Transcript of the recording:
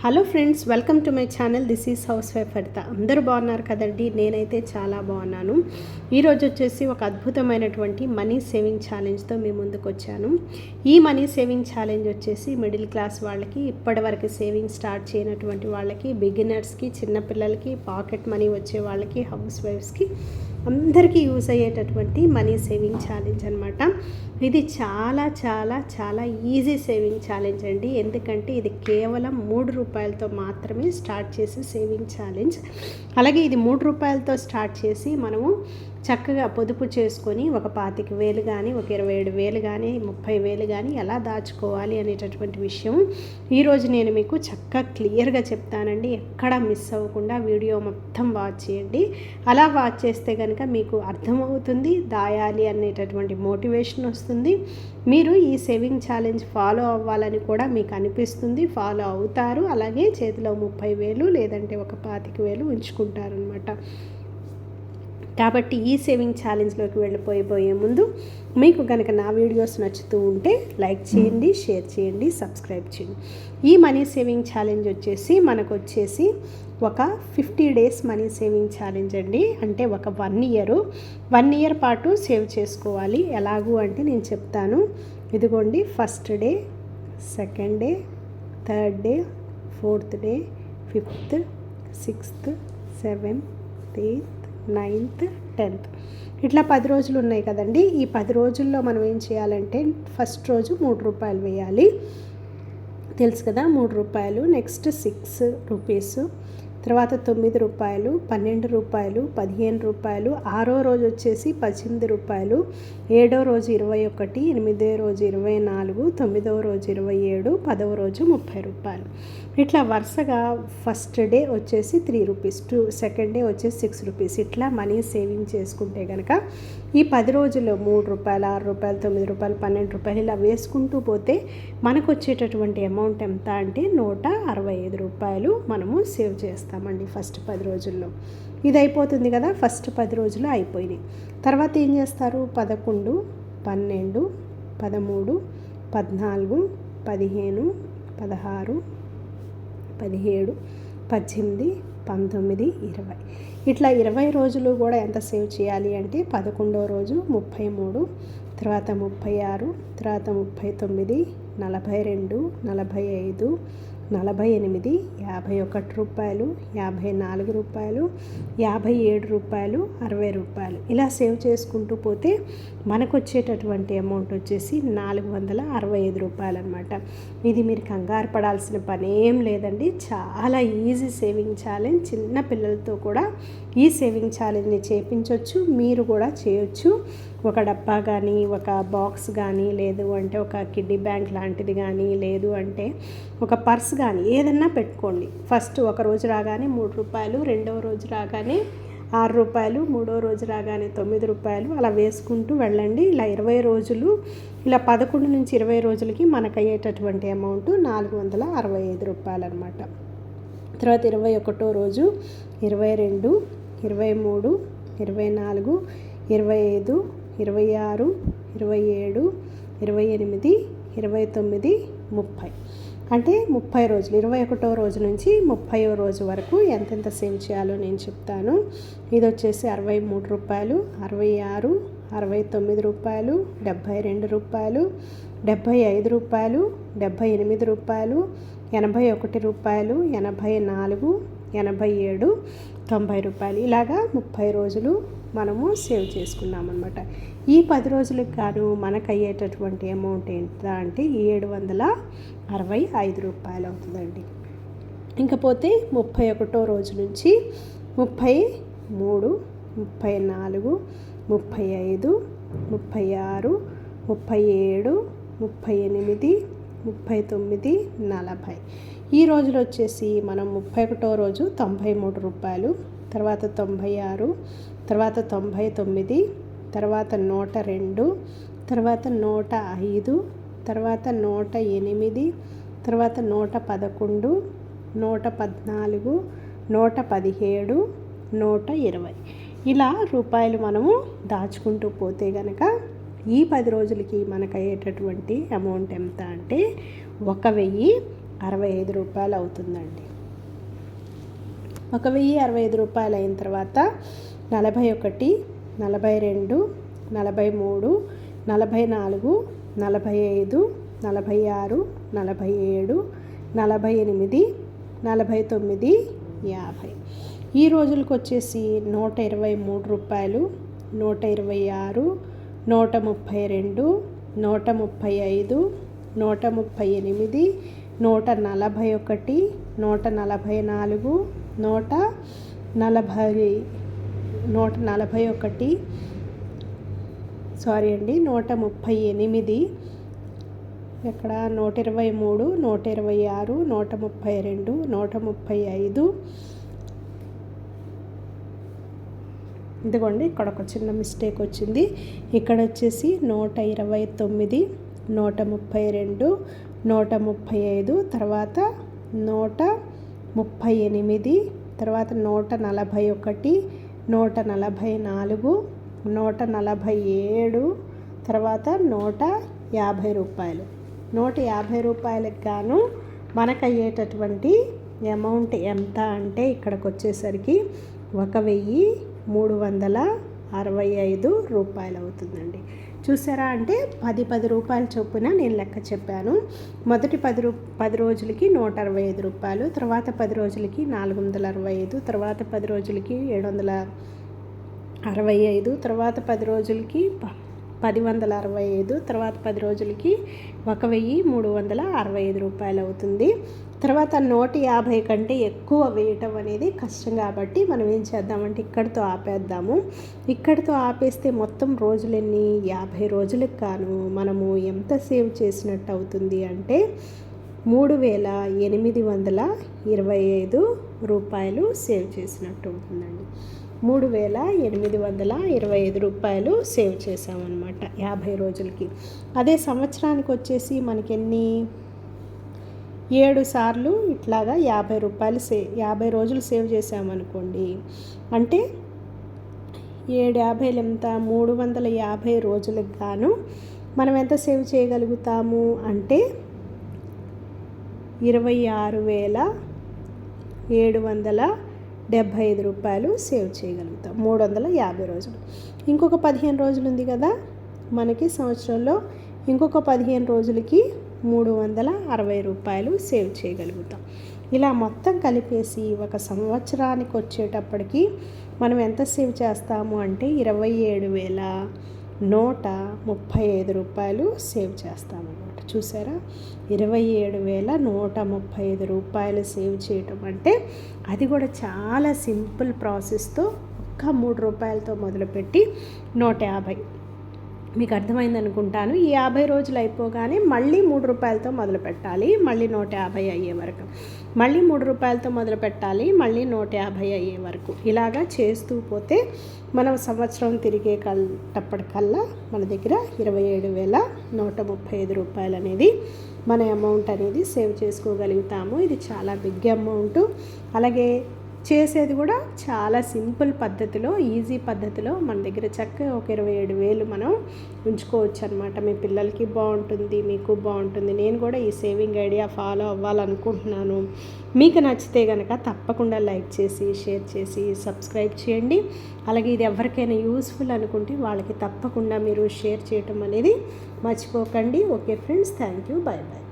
Hello friends welcome to my channel. This is housewife Haritha అందరూ బాగున్నారు కదండి? నేనైతే చాలా బాగున్నాను. ఈరోజు వచ్చేసి ఒక అద్భుతమైనటువంటి మనీ సేవింగ్ ఛాలెంజ్తో మీ ముందుకు వచ్చాను. ఈ మనీ సేవింగ్ ఛాలెంజ్ వచ్చేసి మిడిల్ క్లాస్ వాళ్ళకి ఇప్పటివరకు సేవింగ్ స్టార్ట్ చేయనటువంటి వాళ్ళకి బిగినర్స్కి చిన్నపిల్లలకి పాకెట్ మనీ వచ్చే వాళ్ళకి హౌస్ వైఫ్స్కి అందరికీ యూజ్ అయ్యేటటువంటి మనీ సేవింగ్ ఛాలెంజ్ అనమాట ఇది చాలా చాలా చాలా ఈజీ సేవింగ్ ఛాలెంజ్ అండి. ఎందుకంటే ఇది కేవలం మూడు రూపాయలతో మాత్రమే స్టార్ట్ చేసే సేవింగ్ ఛాలెంజ్ అలాగే ఇది మూడు రూపాయలతో స్టార్ట్ చేసి మనము చక్కగా పొదుపు చేసుకొని ఒక పాతిక వేలు కానీ ఒక ఇరవై ఏడు వేలు కానీ ముప్పై వేలు కానీ ఎలా దాచుకోవాలి అనేటటువంటి విషయం ఈరోజు నేను మీకు చక్కగా క్లియర్గా చెప్తానండి. ఎక్కడ మిస్ అవ్వకుండా వీడియో మొత్తం వాచ్ చేయండి. అలా వాచ్ చేస్తే కనుక మీకు అర్థమవుతుంది. దాయాలి అనేటటువంటి మోటివేషన్ వస్తుంది. మీరు ఈ సేవింగ్ ఛాలెంజ్ ఫాలో అవ్వాలని కూడా మీకు అనిపిస్తుంది. ఫాలో అవుతారు. అలాగే చేతిలో ముప్పై వేలు లేదంటే ఒక పాతిక వేలు ఉంచుకుంటారనమాట కాబట్టి ఈ సేవింగ్ ఛాలెంజ్లోకి వెళ్ళిపోయిపోయే ముందు మీకు కనుక నా వీడియోస్ నచ్చుతూ ఉంటే లైక్ చేయండి షేర్ చేయండి సబ్స్క్రైబ్ చేయండి. ఈ మనీ సేవింగ్ ఛాలెంజ్ వచ్చేసి మనకు వచ్చేసి ఒక fifty days money saving challenge అండి. అంటే ఒక వన్ ఇయర్ వన్ ఇయర్ పాటు సేవ్ చేసుకోవాలి. ఎలాగూ అంటే నేను చెప్తాను. ఇదిగోండి first day second day third day fourth day fifth sixth seventh eighth ninth tenth. ఇట్లా పది రోజులు ఉన్నాయి కదండి. ఈ పది రోజుల్లో మనం ఏం చేయాలంటే ఫస్ట్ రోజు మూడు రూపాయలు వేయాలి. తెలుసు కదా మూడు రూపాయలు నెక్స్ట్ సిక్స్ రూపీస్. తర్వాత తొమ్మిది రూపాయలు పన్నెండు రూపాయలు పదిహేను రూపాయలు ఆరో రోజు వచ్చేసి పద్దెనిమిది రూపాయలు ఏడో రోజు ఇరవై ఒకటి ఎనిమిదో రోజు ఇరవై నాలుగు తొమ్మిదవ రోజు ఇరవై ఏడు పదవ రోజు ముప్పై రూపాయలు. ఇట్లా వరుసగా ఫస్ట్ డే వచ్చేసి three rupees two second day వచ్చేసి సిక్స్ రూపీస్. ఇట్లా మనీ సేవింగ్ చేసుకుంటే కనుక ఈ పది రోజుల్లో మూడు రూపాయలు ఆరు రూపాయలు తొమ్మిది రూపాయలు పన్నెండు రూపాయలు ఇలా వేసుకుంటూ పోతే మనకు వచ్చేటటువంటి అమౌంట్ ఎంత అంటే నూట అరవై ఐదు రూపాయలు మనము సేవ్ చేస్తామండి ఫస్ట్ పది రోజుల్లో. ఇది అయిపోతుంది కదా ఫస్ట్ పది రోజులు అయిపోయినాయి. తర్వాత ఏం చేస్తారు? పదకొండు పన్నెండు పదమూడు పద్నాలుగు పదిహేను పదహారు పదిహేడు పద్దెనిమిది పంతొమ్మిది ఇరవై. ఇట్లా ఇరవై రోజులు కూడా ఎంత సేవ్ చేయాలి అంటే పదకొండో రోజు ముప్పై మూడు తర్వాత ముప్పై ఆరు తర్వాత ముప్పై తొమ్మిది నలభై రెండు నలభై ఐదు నలభై ఎనిమిది యాభై ఒకటి రూపాయలు యాభై నాలుగు రూపాయలు యాభై ఏడు రూపాయలు అరవై రూపాయలు. ఇలా సేవ్ చేసుకుంటూ పోతే మనకు వచ్చేటటువంటి అమౌంట్ వచ్చేసి నాలుగు వందల అరవై ఐదు రూపాయలు అనమాట ఇది మీరు కంగారు పడాల్సిన పని ఏం లేదండి. చాలా ఈజీ సేవింగ్ ఛాలెంజ్. చిన్న పిల్లలతో కూడా ఈ సేవింగ్ ఛాలెంజ్ని చేపించవచ్చు మీరు కూడా చేయొచ్చు. ఒక డబ్బా కానీ ఒక బాక్స్ కానీ లేదు అంటే ఒక కిడ్డీ బ్యాంక్ లాంటిది కానీ లేదు అంటే ఒక పర్స్ కానీ ఏదన్నా పెట్టుకోండి. ఫస్ట్ ఒక రోజు రాగానే మూడు రూపాయలు రెండవ రోజు రాగానే ఆరు రూపాయలు మూడో రోజు రాగానే తొమ్మిది రూపాయలు అలా వేసుకుంటూ వెళ్ళండి. ఇలా ఇరవై రోజులు ఇలా పదకొండు నుంచి ఇరవై రోజులకి మనకు అయ్యేటటువంటి అమౌంట్ నాలుగు వందల అరవై ఐదు రూపాయలు అనమాట తర్వాత ఇరవై ఒకటో రోజు ఇరవై రెండు ఇరవై మూడు ఇరవై నాలుగు ఇరవై ఐదు ఇరవై ఆరు ఇరవై ఏడు ఇరవై ఎనిమిది ఇరవై తొమ్మిది ముప్పై. అంటే ముప్పై రోజులు ఇరవై ఒకటో రోజు నుంచి ముప్పైవ రోజు వరకు ఎంతెంత సేవ్ చేయాలో నేను చెప్తాను. ఇది వచ్చేసి అరవై మూడు రూపాయలు అరవై ఆరు అరవై తొమ్మిది రూపాయలు డెబ్భై రెండు రూపాయలు డెబ్భై ఐదు రూపాయలు డెబ్భై ఎనిమిది రూపాయలు ఎనభై ఒకటి రూపాయలు ఎనభై నాలుగు ఎనభై ఏడు తొంభై రూపాయలు. ఇలాగా ముప్పై రోజులు మనము సేవ్ చేసుకున్నాం అనమాట ఈ పది రోజులకు గాను మనకు అయ్యేటటువంటి అమౌంట్ ఎంత అంటే ఏడు వందల అరవై ఐదు రూపాయలు అవుతుందండి. ఇంకపోతే ముప్పై ఒకటో రోజు నుంచి ముప్పై మూడు ముప్పై నాలుగు ముప్పై ఐదు ముప్పై ఆరు ముప్పై ఏడు ముప్పై ఎనిమిది ముప్పై తొమ్మిది నలభై. ఈ రోజులు వచ్చేసి మనం ముప్పై ఒకటో రోజు తొంభై మూడు రూపాయలు తర్వాత తొంభై ఆరు తర్వాత తొంభై తొమ్మిది తర్వాత నూట రెండు తర్వాత నూట ఐదు తర్వాత నూట ఎనిమిది తర్వాత నూట పదకొండు నూట పద్నాలుగు నూట పదిహేడు నూట ఇరవై. ఇలా రూపాయలు మనము దాచుకుంటూ పోతే గనక ఈ పది రోజులకి మనకు అయ్యేటటువంటి అమౌంట్ ఎంత అంటే ఒక వెయ్యి అరవై ఐదు రూపాయలు అవుతుందండి. ఒక వెయ్యి అరవై ఐదు రూపాయలు అయిన తర్వాత నలభై ఒకటి నలభై రెండు నలభై మూడు నలభై నాలుగు నలభై ఐదు నలభై ఆరు నలభై ఏడు నలభై ఎనిమిది నలభై తొమ్మిది యాభై. ఈ రోజులకు వచ్చేసి నూట ఇరవై మూడు రూపాయలు నూట ఇరవై ఆరు నూట ముప్పై రెండు నూట ముప్పై ఐదు నూట ముప్పై ఎనిమిది నూట నలభై ఒకటి నూట నలభై నాలుగు నూట నలభై నూట నలభై ఒకటి. సారీ అండి నూట ముప్పై ఎనిమిది. ఇక్కడ నూట ఇరవై మూడు నూట ఇరవై ఆరు నూట ముప్పై రెండు నూట ముప్పై ఐదు ఇదిగోండి ఇక్కడ ఒక చిన్న మిస్టేక్ వచ్చింది. ఇక్కడ వచ్చేసి నూట ఇరవై తొమ్మిది నూట ముప్పై రెండు నూట ముప్పై ఐదు తర్వాత నూట ముప్పై ఎనిమిది తర్వాత నూట నలభై ఒకటి నూట నలభై నాలుగు నూట నలభై ఏడు తర్వాత నూట యాభై రూపాయలు. నూట యాభై రూపాయలకు గాను మనకు అయ్యేటటువంటి అమౌంట్ ఎంత అంటే ఇక్కడికి వచ్చేసరికి ఒక వెయ్యి మూడు వందల అరవై ఐదు రూపాయలు అవుతుందండి చూసారా అంటే పది పది రూపాయల చొప్పున నేను లెక్క చెప్పాను. మొదటి పది రూ పది రోజులకి నూట అరవై ఐదు రూపాయలు తర్వాత పది రోజులకి నాలుగు వందల అరవై ఐదు తర్వాత పది రోజులకి ఏడు వందల అరవై ఐదు తర్వాత పది రోజులకి పది వందల అరవై ఐదు తర్వాత పది రోజులకి ఒక వెయ్యి మూడు వందల అరవై ఐదు రూపాయలు అవుతుంది. తర్వాత నూట యాభై కంటే ఎక్కువ వేయటం అనేది కష్టం కాబట్టి మనం ఏం చేద్దామంటే ఇక్కడితో ఆపేద్దాము. ఇక్కడితో ఆపేస్తే మొత్తం రోజులన్నీ? యాభై రోజులకు కాను మనము ఎంత సేవ్ చేసినట్టు అవుతుంది అంటే మూడు వేల ఎనిమిది వందల ఇరవై ఐదు రూపాయలు సేవ్ చేసినట్టు ఉంటుందండి. మూడు వేల ఎనిమిది వందల ఇరవై ఐదు రూపాయలు సేవ్ చేసామన్నమాట యాభై రోజులకి. అదే సంవత్సరానికి వచ్చేసి మనకి ఎన్ని ఏడు సార్లు ఇట్లాగా యాభై రూపాయలు సే యాభై రోజులు సేవ్ చేసామనుకోండి అంటే ఏడు యాభైలు ఎంత? మూడు వందల యాభై రోజులకు గాను మనం ఎంత సేవ్ చేయగలుగుతాము? అంటే ఇరవై ఆరు వేల ఏడు వందల డెబ్భై ఐదు రూపాయలు సేవ్ చేయగలుగుతాం. మూడు వందల యాభై రోజులు. ఇంకొక పదిహేను రోజులు ఉంది కదా మనకి సంవత్సరంలో ఇంకొక పదిహేను రోజులకి మూడు వందల అరవై రూపాయలు సేవ్ చేయగలుగుతాం. ఇలా మొత్తం కలిపేసి ఒక సంవత్సరానికి వచ్చేటప్పటికి మనం ఎంత సేవ్ చేస్తాము అంటే ఇరవై ఏడు వేల నూట ముప్పై ఐదు రూపాయలు సేవ్ చేస్తామన్నమాట. చూసారా? ఇరవై ఏడు వేల నూట ముప్పై ఐదు రూపాయలు సేవ్ చేయటం అంటే అది కూడా చాలా సింపుల్ ప్రాసెస్తో ఒక్క మూడు రూపాయలతో మొదలుపెట్టి నూట యాభై. మీకు అర్థమైంది అనుకుంటాను. ఈ యాభై రోజులు అయిపోగానే మళ్ళీ మూడు రూపాయలతో మొదలు పెట్టాలి. మళ్ళీ నూట యాభై అయ్యే వరకు. మళ్ళీ మూడు రూపాయలతో మొదలు పెట్టాలి. మళ్ళీ నూట యాభై అయ్యే వరకు. ఇలాగా చేస్తూ పోతే మనం సంవత్సరం తిరిగే కల్టప్పటికల్లా మన దగ్గర ఇరవై ఏడు వేల నూట ముప్పై ఐదు రూపాయలు అనేది మన అమౌంట్ అనేది సేవ్ చేసుకోగలుగుతాము. ఇది చాలా బిగ్ అమౌంట్. అలాగే చేసేది కూడా చాలా సింపుల్ పద్ధతిలో ఈజీ పద్ధతిలో మన దగ్గర చక్కగా ఒక ఇరవై ఏడు వేలు మనం ఉంచుకోవచ్చు అనమాట మీ పిల్లలకి బాగుంటుంది మీకు బాగుంటుంది. నేను కూడా ఈ సేవింగ్ ఐడియా ఫాలో అవ్వాలనుకుంటున్నాను. మీకు నచ్చితే కనుక తప్పకుండా లైక్ చేసి షేర్ చేసి సబ్స్క్రైబ్ చేయండి. అలాగే ఇది ఎవరికైనా యూస్ఫుల్ అనుకుంటే వాళ్ళకి తప్పకుండా మీరు షేర్ చేయటం అనేది మర్చిపోకండి. Okay friends thank you. Bye bye